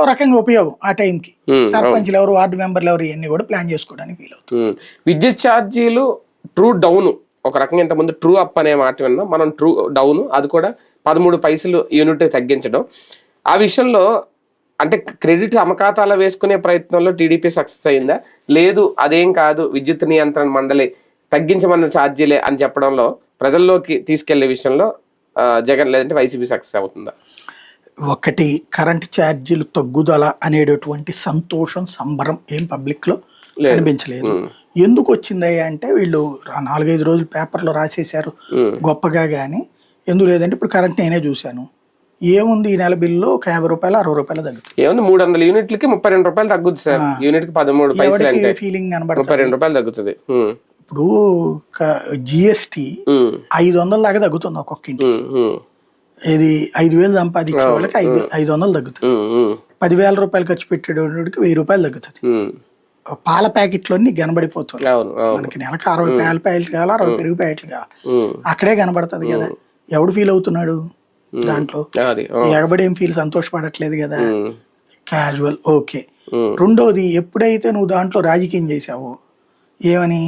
ఓ రకంగా ఉపయోగం ఆ టైంకి. సర్పంచ్లు ఎవరు వార్డు మెంబర్లు ఎవరు ఇవన్నీ కూడా ప్లాన్ చేసుకోవడానికి వీలవుతుంది. విద్యుత్ ఛార్జీలు ట్రూ డౌన్. ఒక రకంగా ఇంతకుముందు ట్రూ అప్ అనే మాట విన్నాం. మనం ట్రూ డౌన్ అది కూడా పదమూడు పైసలు యూనిట్ తగ్గించడం. ఆ విషయంలో అంటే క్రెడిట్ అమకాతాల వేసుకునే ప్రయత్నంలో టీడీపీ సక్సెస్ అయిందా? లేదు అదేం కాదు. విద్యుత్ నియంత్రణ మండలి తగ్గించమన్న ఛార్జీలే అని చెప్పడంలో ప్రజల్లోకి తీసుకెళ్ళే విషయంలో జగన్ లేదంటే వైసీపీ సక్సెస్ అవుతుందా? ఒకటి కరెంట్ ఛార్జీలు తగ్గుదల అనేటటువంటి సంతోషం సంబరం ఏం పబ్లిక్లో లేదు. కనిపించలేదు. ఎందుకు వచ్చిందయ్యా అంటే వీళ్ళు నాలుగైదు రోజులు పేపర్లో రాసేశారు గొప్పగా కానీ ఎందుకు లేదంటే ఇప్పుడు కరెంట్ నేనే చూశాను. ఏముంది ఈ నెల బిల్లు? ఒక యాభై రూపాయలు అరవై రూపాయలు తగ్గుతుంది. ఏముంది? మూడు వందల యూనిట్లకి ముప్పై రెండు రూపాయలు తగ్గుతుంది సార్. యూనిట్కి పదమూడు పైసలు అంటే ఫీలింగ్ కనబడుతుంది? ముప్పై రెండు రూపాయలు తగ్గుతుంది. ఇప్పుడు జిఎస్టి ఐదు వందల దాకా తగ్గుతుంది ఒక్కొక్క ఇది ఐదు వేలు సంపాదించే వాళ్ళకి ఐదు ఐదు వందలు తగ్గుతుంది. పదివేల రూపాయలు ఖర్చు పెట్టేటోడికి వెయ్యి రూపాయలు తగ్గుతుంది. పాల ప్యాకెట్లన్నీ కనబడిపోతుంది. మనకి నెలకు అరవై పాల ప్యాకెట్లు కావాలి అరవై పెరుగు ప్యాకెట్లు కావాలి. అక్కడే కనబడుతుంది కదా. ఎవడు ఫీల్ అవుతున్నాడు దాంట్లో? ఎగబడి ఏం ఫీల్ సంతోషపడట్లేదు కదా. క్యాజువల్ ఓకే రెండోది ఎప్పుడైతే నువ్వు దాంట్లో రాజకీయం చేసావో ఏమని?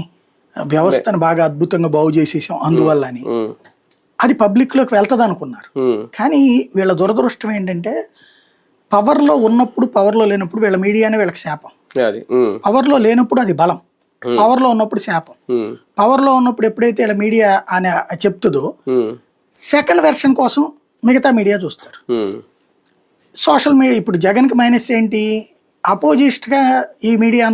వ్యవస్థను బాగా అద్భుతంగా బాగు చేసేసాం అందువల్ల అని అది పబ్లిక్లోకి వెళ్తుంది అనుకున్నారు కానీ వీళ్ళ దురదృష్టం ఏంటంటే పవర్లో ఉన్నప్పుడు పవర్లో లేనప్పుడు వీళ్ళ మీడియానే వీళ్ళకి శాపం. పవర్లో లేనప్పుడు అది బలం. పవర్లో ఉన్నప్పుడు శాపం. పవర్లో ఉన్నప్పుడు ఎప్పుడైతే వీళ్ళ మీడియా అని చెప్తుందో సెకండ్ వెర్షన్ కోసం మిగతా మీడియా చూస్తారు. సోషల్ మీడియా ఇప్పుడు జగన్కి మైనస్ ఏంటి? అపోజిస్ట్గా ఈ మీడియా